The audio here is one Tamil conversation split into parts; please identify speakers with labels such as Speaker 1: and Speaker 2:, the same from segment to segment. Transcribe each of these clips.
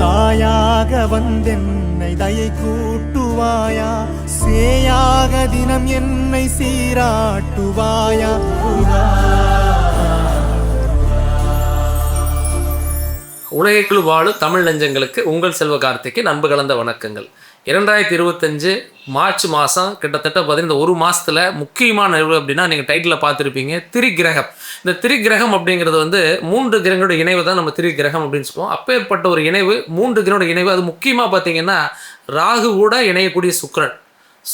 Speaker 1: தாயாக வந்தென்னை தயை கூட்டுவாயா? சேயாக தினம் என்னை சீராட்டுவாயா?
Speaker 2: உலகைக்குழு வாழும் தமிழ் நெஞ்சங்களுக்கு உங்கள் செல்வ கார்த்திக்கு நண்பு கலந்த வணக்கங்கள். இரண்டாயிரத்தி இருபத்தஞ்சு மார்ச் மாதம் கிட்டத்தட்ட பார்த்தீங்கன்னா இந்த ஒரு மாதத்தில் முக்கியமான நிகழ்வு அப்படின்னா நீங்கள் டைட்டில் பார்த்துருப்பீங்க திரிகிரகம். இந்த திரிகிரகம் அப்படிங்கிறது வந்து மூன்று கிரகங்களோட இணைவு தான் நம்ம திரிகிரகம் அப்படின்னு சொல்லுவோம். அப்பேற்பட்ட ஒரு இணைவு மூன்று கிரகோட இணைவு. அது முக்கியமாக பார்த்தீங்கன்னா ராகு கூட இணையக்கூடிய சுக்கிரன்.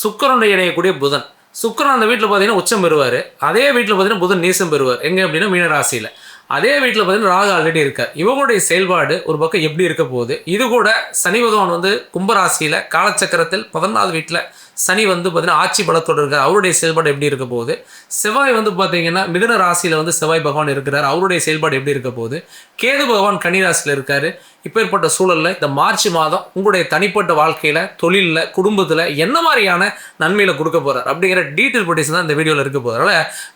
Speaker 2: சுக்கிரனோட இணையக்கூடிய புதன். சுக்கரன் அந்த வீட்டில் பார்த்தீங்கன்னா உச்சம் பெறுவார். அதே வீட்டில் பார்த்தீங்கன்னா புதன் நீசம் பெறுவார். எங்கே அப்படின்னா மீனராசியில். அதே வீட்டில் பார்த்தீங்கன்னா ராகு ஆல்ரெடி இருக்கார் இவங்களுடைய செயல்பாடு ஒரு பக்கம் எப்படி இருக்க போகுது? இது கூட சனி பகவான் வந்து கும்பராசியில் காலச்சக்கரத்தில் பதினாலு வீட்டில் சனி வந்து பார்த்தீங்கன்னா ஆட்சி பலத்தோடு இருக்கார். அவருடைய செயல்பாடு எப்படி இருக்க போகுது? செவ்வாய் வந்து பார்த்தீங்கன்னா மிதுன ராசியில் வந்து செவ்வாய் பகவான் இருக்கிறார். அவருடைய செயல்பாடு எப்படி இருக்க போகுது? கேது பகவான் கன்னி ராசியில் இருக்காரு. இப்பேற்பட்ட சூழலில் இந்த மார்ச் மாதம் உங்களுடைய தனிப்பட்ட வாழ்க்கையில் தொழிலில் குடும்பத்தில் என்ன மாதிரியான நன்மையில் கொடுக்க போகிறார் அப்படிங்கிற டீட்டெயில் பட்டிஸ் தான் இந்த வீடியோவில் இருக்க போகிறதால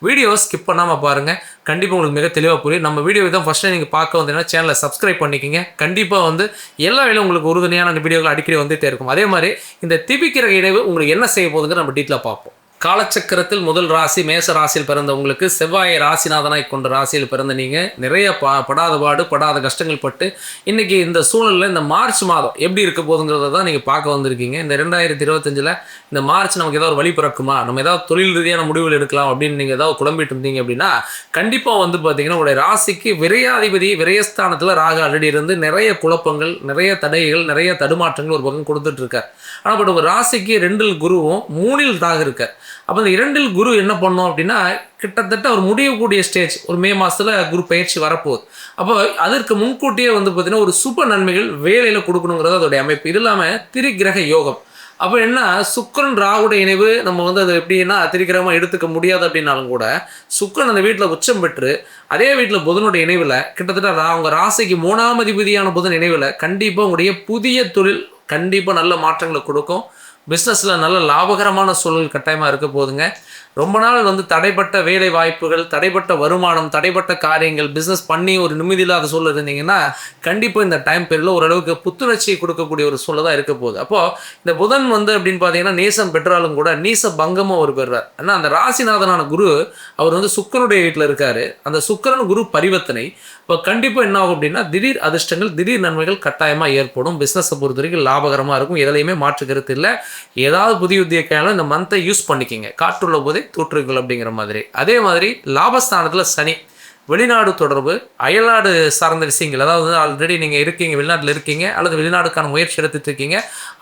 Speaker 2: வீடியோ ஸ்கிப் பண்ணாமல் பாருங்கள் கண்டிப்பாக உங்களுக்கு மிக தெளிவாக புரியும். நம்ம வீடியோ தான் ஃபஸ்ட் டைம் நீங்கள் பார்க்க வந்தீங்கன்னா சேனலை சப்ஸ்கிரைப் பண்ணிக்கோங்க. கண்டிப்பாக வந்து எல்லா வேலையும் உங்களுக்கு உறுதுணையான அந்த வீடியோக்கள் அடிக்கடி வந்துட்டே இருக்கும். அதே மாதிரி இந்த திபிக்கிற இடைவு உங்களுக்கு என்ன செய்ய போகுதுங்கிற நம்ம டீட்டெயிலாக பார்ப்போம். காலச்சக்கரத்தில் முதல் ராசி மேச ராசியில் பிறந்தவங்களுக்கு செவ்வாயை ராசிநாதனாய் கொண்ட ராசியில் பிறந்த நீங்கள் நிறைய பா படாத பாடு படாத கஷ்டங்கள் பட்டு இன்றைக்கி இந்த சூழலில் இந்த மார்ச் மாதம் எப்படி இருக்க போதுங்கிறத தான் நீங்கள் பார்க்க வந்திருக்கீங்க. இந்த ரெண்டாயிரத்தி இருபத்தஞ்சில் இந்த மார்ச் நமக்கு ஏதாவது ஒரு வழி பிறக்குமா? நம்ம ஏதாவது தொழில் ரீதியான முடிவுகள் எடுக்கலாம் அப்படின்னு நீங்கள் ஏதாவது குழம்பிட்டு இருந்தீங்க அப்படின்னா கண்டிப்பாக வந்து பார்த்தீங்கன்னா உங்களுடைய ராசிக்கு விரையாதிபதி விரயஸ்தானத்தில் ராக ஆல்ரெடி இருந்து நிறைய குழப்பங்கள் நிறைய தடைகள் நிறைய தடுமாற்றங்கள் ஒரு பக்கம் கொடுத்துட்ருக்கார் ஆனால் பட் ஒரு ராசிக்கு ரெண்டில் குருவும் மூணில் தாக இருக்கார். அப்போ இந்த இரண்டில் குரு என்ன பண்ணோம் அப்படின்னா கிட்டத்தட்ட ஒரு முடியக்கூடிய ஸ்டேஜ் ஒரு மே மாதத்தில் குரு பயிற்சி வரப்போகுது. அப்போ அதற்கு முன்கூட்டியே வந்து பார்த்தீங்கன்னா ஒரு சுப நன்மைகள் வேலையில் கொடுக்கணுங்கிறது அதோடைய அமைப்பு. இது இல்லாமல் திரிகிரக யோகம். அப்போ என்ன சுக்கரன் ராகுடைய இணைவு நம்ம வந்து அது எப்படின்னா திரிகிரகமாக எடுத்துக்க முடியாது அப்படின்னாலும் கூட சுக்கரன் அந்த வீட்டில் உச்சம் பெற்று அதே வீட்டில் புதனுடைய இணைவில் கிட்டத்தட்ட ரா உங்கள் ராசிக்கு மூணாம் அதிபதியான புதன் இணைவில் கண்டிப்பாக உங்களுடைய புதிய தொழில் கண்டிப்பாக நல்ல மாற்றங்களை கொடுக்கும். பிஸ்னஸில் நல்ல லாபகரமான சூழல் கட்டாயமாக இருக்க போகுதுங்க. ரொம்ப நாள் வந்து தடைப்பட்ட வேலை வாய்ப்புகள் தடைப்பட்ட வருமானம் தடைப்பட்ட காரியங்கள் பிஸ்னஸ் பண்ணி ஒரு நிம்மதியில்லாத சூழல் இருந்தீங்கன்னா கண்டிப்பாக இந்த டைம் பீரியடில் ஓரளவுக்கு புத்துணர்ச்சியை கொடுக்கக்கூடிய ஒரு சூழல் தான் இருக்க போகுது. அப்போது இந்த புதன் வந்து அப்படின்னு பார்த்தீங்கன்னா நீசம் பெற்றாலும் கூட நீச பங்கமும் அவர் பெறுறார். ஏன்னா அந்த ராசிநாதனான குரு அவர் வந்து சுக்கரனுடைய வீட்டில் இருக்கார். அந்த சுக்கரன் குரு பரிவர்த்தனை. இப்போ கண்டிப்பாக என்ன ஆகும் அப்படின்னா திடீர் அதிர்ஷ்டங்கள் திடீர் நன்மைகள் கட்டாயமாக ஏற்படும். பிஸ்னஸை பொறுத்த வரைக்கும் லாபகரமாக இருக்கும். எதுலையுமே மாற்று கருத்து இல்லை. ஏதாவது புதிய உத்திய கையாலும் இந்த மந்த்தை யூஸ் பண்ணிக்கிங்க. காற்றுள்ள போதே தூற்றுகள் அப்படிங்கிற மாதிரி. அதே மாதிரி லாபஸ்தானத்தில் சனி. வெளிநாடு தொடர்பு அயல்நாடு சார்ந்த விஷயங்கள். அதாவது ஆல்ரெடி நீங்கள் இருக்கீங்க வெளிநாட்டில் இருக்கீங்க அல்லது வெளிநாடுக்கான முயற்சி எடுத்துட்டு இருக்கீங்க.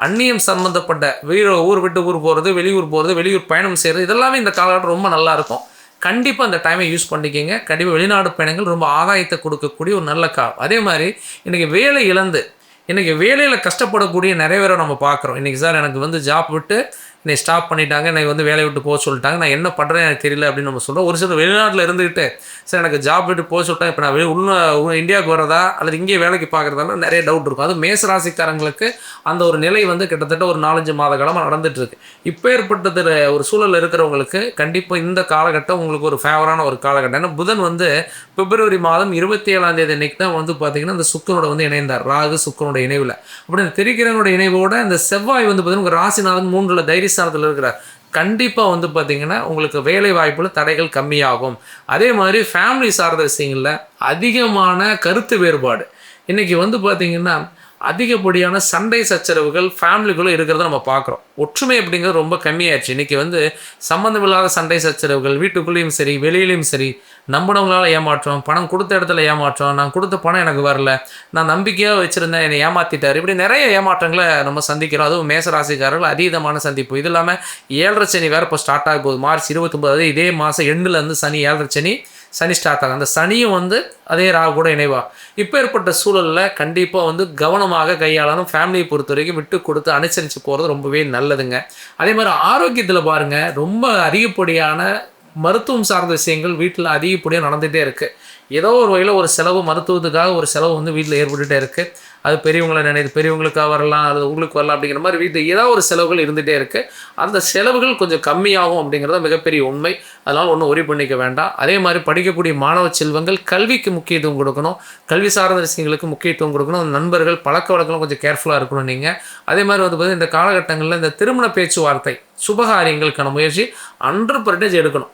Speaker 2: அந்நியம் சம்மந்தப்பட்ட வீர ஊர் விட்டு ஊர் போகிறது வெளியூர் போகிறது வெளியூர் பயணம் செய்கிறது இதெல்லாமே இந்த காலகட்டம் ரொம்ப நல்லாயிருக்கும் கண்டிப்பாக அந்த டைமை யூஸ் பண்ணிக்கிங்க. கண்டிப்பாக வெளிநாடு பயணங்கள் ரொம்ப ஆதாயத்தை கொடுக்கக்கூடிய ஒரு நல்ல காலம் அதே மாதிரி இன்றைக்கி வேலை இழந்து இன்றைக்கி வேலையில் கஷ்டப்படக்கூடிய நிறைய பேரை நம்ம பார்க்குறோம். இன்றைக்கி சார் எனக்கு வந்து ஜாப் விட்டு என்னை ஸ்டாப் பண்ணிட்டாங்க என்னை வந்து வேலையை விட்டு போக சொல்லிட்டாங்க. நான் என்ன பண்ணுறேன் எனக்கு தெரியல அப்படின்னு நம்ம சொல்கிறோம் ஒரு சில வெளிநாட்டில் இருந்துக்கிட்டு சார் எனக்கு ஜாப் விட்டு போக சொல்லிட்டேன் இப்போ நான் வெளி- உள்ள இந்தியாவுக்கு வரதா அல்லது இங்கே வேலைக்கு பார்க்குறதால நிறைய டவுட் இருக்கும். அது மேசராசிக்காரங்களுக்கு அந்த ஒரு நிலை வந்து கிட்டத்தட்ட ஒரு நாலஞ்சு மாத காலமாக நடந்துட்டு இருக்கு. இப்போ ஏற்பட்டதில் ஒரு சூழல் இருக்கிறவங்களுக்கு கண்டிப்பாக இந்த காலகட்டம் உங்களுக்கு ஒரு ஃபேவரான ஒரு காலகட்டம். ஏன்னா புதன் வந்து பிப்ரவரி மாதம் இருபத்தி ஏழாம் தேதி அன்னைக்கு தான் வந்து பார்த்தீங்கன்னா அந்த சுக்கரனோட வந்து இணைந்தார். ராகு சுக்கனோட இணைவில். அப்படி இந்த இணைவோட அந்த செவ்வாய் வந்து பார்த்தீங்கன்னா உங்கள் ராசிநாதன் மூன்றில் தைரியஸ்தானத்தில் இருக்கிறார் கண்டிப்பாக வந்து பார்த்திங்கன்னா உங்களுக்கு வேலை வாய்ப்பில் தடைகள் கம்மியாகும். அதே மாதிரி ஃபேமிலி சார்ந்த விஷயங்களில் அதிகமான கருத்து வேறுபாடு. இன்றைக்கி வந்து பார்த்திங்கன்னா அதிகப்படியான சண்டை சச்சரவுகள் ஃபேமிலிக்குள்ளே இருக்கிறத நம்ம பார்க்குறோம் ஒற்றுமை அப்படிங்கிறது ரொம்ப கம்மியாயிடுச்சு. இன்றைக்கி வந்து சம்மந்தமில்லாத சண்டை சச்சரவுகள் வீட்டுக்குள்ளேயும் சரி வெளியிலையும் சரி நம்பினவங்களால ஏமாற்றம் பணம் கொடுத்த இடத்துல ஏமாற்றம் நான் கொடுத்த பணம் எனக்கு வரல நான் நம்பிக்கையாக வச்சுருந்தேன் என்னை ஏமாற்றிட்டார் இப்படி நிறைய ஏமாற்றங்களை நம்ம சந்திக்கிறோம். அதுவும் மேசராசிக்காரர்கள் அதீதமான சந்திப்பு. இது இல்லாமல் ஏழரை சனி வேறு இப்போ ஸ்டார்ட் ஆக போகுது. மார்ச் இருபத்தொம்பது இதே மாதம் எண்டுலேருந்து சனி ஏழரை சனி சனி ஸ்டார்ட் ஆகும் அந்த சனியும் வந்து அதே ராகு கூட இணைவா. இப்போ ஏற்பட்ட சூழலில் கண்டிப்பாக வந்து கவனமாக கையாளணும். ஃபேமிலியை பொறுத்த வரைக்கும் விட்டு கொடுத்து அனுசரித்து போகிறது ரொம்பவே நல்லதுங்க. அதே மாதிரி ஆரோக்கியத்தில் பாருங்கள் ரொம்ப அதிகப்படியான மருத்துவம் சார்ந்த விஷயங்கள் வீட்டில் அதிகப்படியாக நடந்துகிட்டே இருக்குது ஏதோ ஒரு வகையில் ஒரு செலவு மருத்துவத்துக்காக ஒரு செலவு வந்து வீட்டில் ஏற்பட்டுகிட்டே இருக்குது அது பெரியவங்களை நினைத்து பெரியவங்களுக்காக வரலாம் அது உங்களுக்கு வரலாம் அப்படிங்கிற மாதிரி வீட்டில் ஏதாவது ஒரு செலவுகள் இருந்துகிட்டே இருக்குது அந்த செலவுகள் கொஞ்சம் கம்மியாகும் அப்படிங்கிறது மிகப்பெரிய உண்மை. அதனால் ஒன்றும் ஒரி பண்ணிக்க வேண்டாம். அதே மாதிரி படிக்கக்கூடிய மாணவ செல்வங்கள் கல்விக்கு முக்கியத்துவம் கொடுக்கணும். கல்வி சார்ந்த விஷயங்களுக்கு முக்கியத்துவம் கொடுக்கணும். நண்பர்கள் பழக்க வழக்கம் கொஞ்சம் கேர்ஃபுல்லாக இருக்கணும் நீங்கள் அதே மாதிரி வந்து பார்த்திங்கன்னா இந்த காலகட்டங்களில் இந்த திருமண பேச்சுவார்த்தை சுபகாரியங்களுக்கான முயற்சி ஹண்ட்ரட் பர்சன்டேஜ் எடுக்கணும்.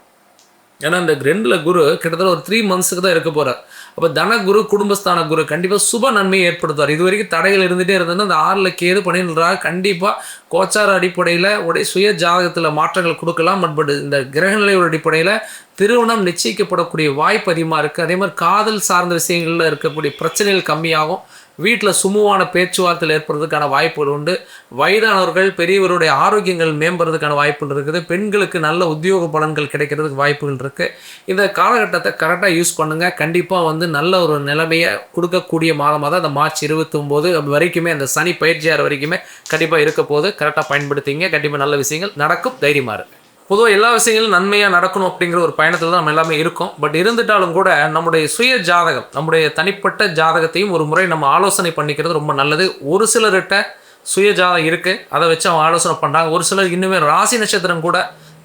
Speaker 2: ஏன்னா இந்த ரெண்டில் குரு கிட்டத்தட்ட ஒரு த்ரீ மந்த்ஸுக்கு தான் இருக்க போகிறார் அப்போ தனகுரு குடும்பஸ்தான குரு கண்டிப்பாக சுப நன்மையை ஏற்படுத்துவார். இது வரைக்கும் தடைகள் இருந்துகிட்டே இருந்ததுன்னா அந்த ஆறில் கேது பண்ணிடுறா கண்டிப்பாக கோச்சார அடிப்படையில் உடைய சுய ஜாதகத்தில் மாற்றங்கள் கொடுக்கலாம். பட் இந்த கிரகநிலையோட அடிப்படையில் திருமணம் நிச்சயிக்கப்படக்கூடிய வாய்ப்பு அதிகமாக இருக்குது அதே மாதிரி காதல் சார்ந்த விஷயங்களில் இருக்கக்கூடிய பிரச்சனைகள் கம்மியாகும். வீட்டில் சுமுவான பேச்சுவார்த்தையில் ஏற்படுறதுக்கான வாய்ப்புகள் உண்டு. வயதானவர்கள் பெரியவருடைய ஆரோக்கியங்கள் மேம்படுறதுக்கான வாய்ப்புகள் இருக்குது. பெண்களுக்கு நல்ல உத்தியோக பலன்கள் கிடைக்கிறதுக்கு வாய்ப்புகள் இருக்குது இந்த காலகட்டத்தை கரெக்டாக யூஸ் பண்ணுங்கள் கண்டிப்பாக வந்து நல்ல ஒரு நிலைமையை கொடுக்கக்கூடிய மாதமாக தான் அந்த மார்ச் இருபத்தொம்போது வரைக்குமே அந்த சனி பயிற்சியார் வரைக்குமே கண்டிப்பாக இருக்க போது கரெக்டாக பயன்படுத்திங்க. கண்டிப்பாக நல்ல விஷயங்கள் நடக்கும். தைரியமாக இருக்குது பொதுவாக எல்லா விஷயங்களும் நன்மையாக நடக்கணும் அப்படிங்கிற ஒரு பயணத்தில் தான் நம்ம எல்லாமே இருக்கோம். பட் இருந்துட்டாலும் கூட நம்முடைய சுய ஜாதகம் நம்முடைய தனிப்பட்ட ஜாதகத்தையும் ஒரு முறை நம்ம ஆலோசனை பண்ணிக்கிறது ரொம்ப நல்லது. ஒரு சிலர்கிட்ட சுய ஜாதகம் இருக்குது அதை வச்சு அவங்க ஆலோசனை பண்ணுறாங்க ஒரு சிலர் இன்னுமே ராசி நட்சத்திரம் கூட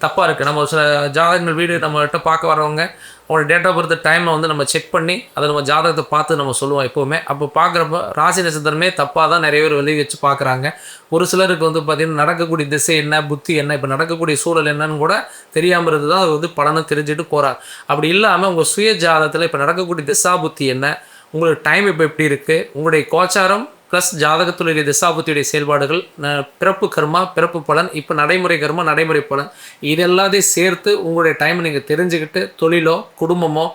Speaker 2: தப்பாக இருக்குது நம்ம சில ஜாதகங்கள் வீடு நம்மகிட்ட பார்க்க வரவங்க அவங்களோட டேட் ஆஃப் பர்த் டைமை வந்து நம்ம செக் பண்ணி அதை நம்ம ஜாதகத்தை பார்த்து நம்ம சொல்லுவோம் எப்போவுமே. அப்போ பார்க்குறப்ப ராசி நட்சத்திரமே தப்பாக தான் நிறைய பேர் வெளியே வச்சு பார்க்குறாங்க. ஒரு சிலருக்கு வந்து பார்த்திங்கன்னா நடக்கக்கூடிய திசை என்ன புத்தி என்ன இப்போ நடக்கக்கூடிய சூழல் என்னன்னு கூட தெரியாமல் இருந்து தான் அது வந்து பலனும் தெரிஞ்சுட்டு போகிறார் அப்படி இல்லாமல் உங்கள் சுய ஜாதகத்தில் இப்போ நடக்கக்கூடிய திசா புத்தி என்ன உங்களுக்கு டைம் இப்போ எப்படி இருக்குது உங்களுடைய கோச்சாரம் ப்ளஸ் ஜாதகத்துடைய திசாபுத்தியுடைய செயல்பாடுகள் பிறப்பு கர்மா பிறப்பு பலன் இப்போ நடைமுறை கர்மா நடைமுறை பலன். இது எல்லாத்தையும் சேர்த்து உங்களுடைய டைமை நீங்கள் தெரிஞ்சுக்கிட்டு தொழிலோ குடும்பமோ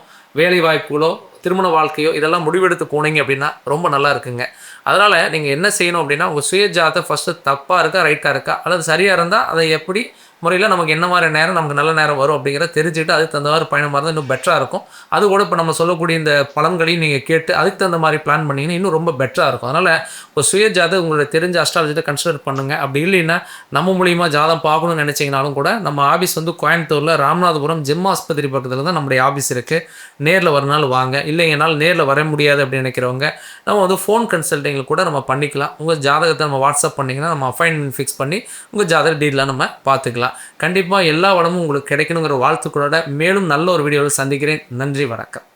Speaker 2: வேலை வாய்ப்புகளோ திருமண வாழ்க்கையோ இதெல்லாம் முடிவெடுத்து போனீங்க அப்படின்னா ரொம்ப நல்லா இருக்குங்க. அதனால் நீங்கள் என்ன செய்யணும் அப்படின்னா உங்கள் சுய ஜாதகம் ஃபஸ்ட்டு தப்பாக இருக்கா ரைட்டாக இருக்கா அல்லது சரியாக இருந்தால் அதை எப்படி முறையில் நமக்கு என்ன மாதிரி நேரம் நமக்கு நல்ல நேரம் வரும் அப்படிங்கிறத தெரிஞ்சுக்கிட்டு அதுக்கு தகுந்த மாதிரி பயணமாக இருந்தால் இன்னும் பெட்டராக இருக்கும். அது கூட இப்போ நம்ம சொல்லக்கூடிய இந்த பலன்களையும் நீங்கள் கேட்டு அதுக்கு தகுந்த மாதிரி பிளான் பண்ணிங்கன்னா இன்னும் ரொம்ப பெட்டராக இருக்கும். அதனால் இப்போ சுய ஜாதகம் உங்களுடைய தெரிஞ்ச அஸ்ட்ராலஜியை கன்சிடர் பண்ணுங்கள் அப்படி இல்லைன்னா நம்ம மூலியமாக ஜாதகம் பார்க்கணும்னு நினச்சிங்கனாலும் கூட நம்ம ஆஃபீஸ் வந்து கோயம்புத்தூரில் ராமநாதபுரம் ஜிம் ஆஸ்பத்திரி பக்கத்தில் தான் நம்முடைய ஆஃபீஸ் இருக்குது நேரில் வரனாலும் வாங்க. இல்லைங்கனாலும் நேரில் வர முடியாது அப்படின்னு நினைக்கிறவங்க நம்ம வந்து ஃபோன் கன்சல்டிங்கில் கூட நம்ம பண்ணிக்கலாம். உங்கள் ஜாதகத்தை நம்ம வாட்ஸ்அப் பண்ணிங்கன்னா நம்ம அப்பாயின்மெண்ட் ஃபிக்ஸ் பண்ணி உங்கள் ஜாதக டீட்டெயிலாக நம்ம பார்த்துக்கலாம். கண்டிப்பாக எல்லா வளமும் உங்களுக்கு கிடைக்கணுங்கிற வாழ்த்துக்களோட மேலும் நல்ல ஒரு வீடியோவில் சந்திக்கிறேன். நன்றி வணக்கம்.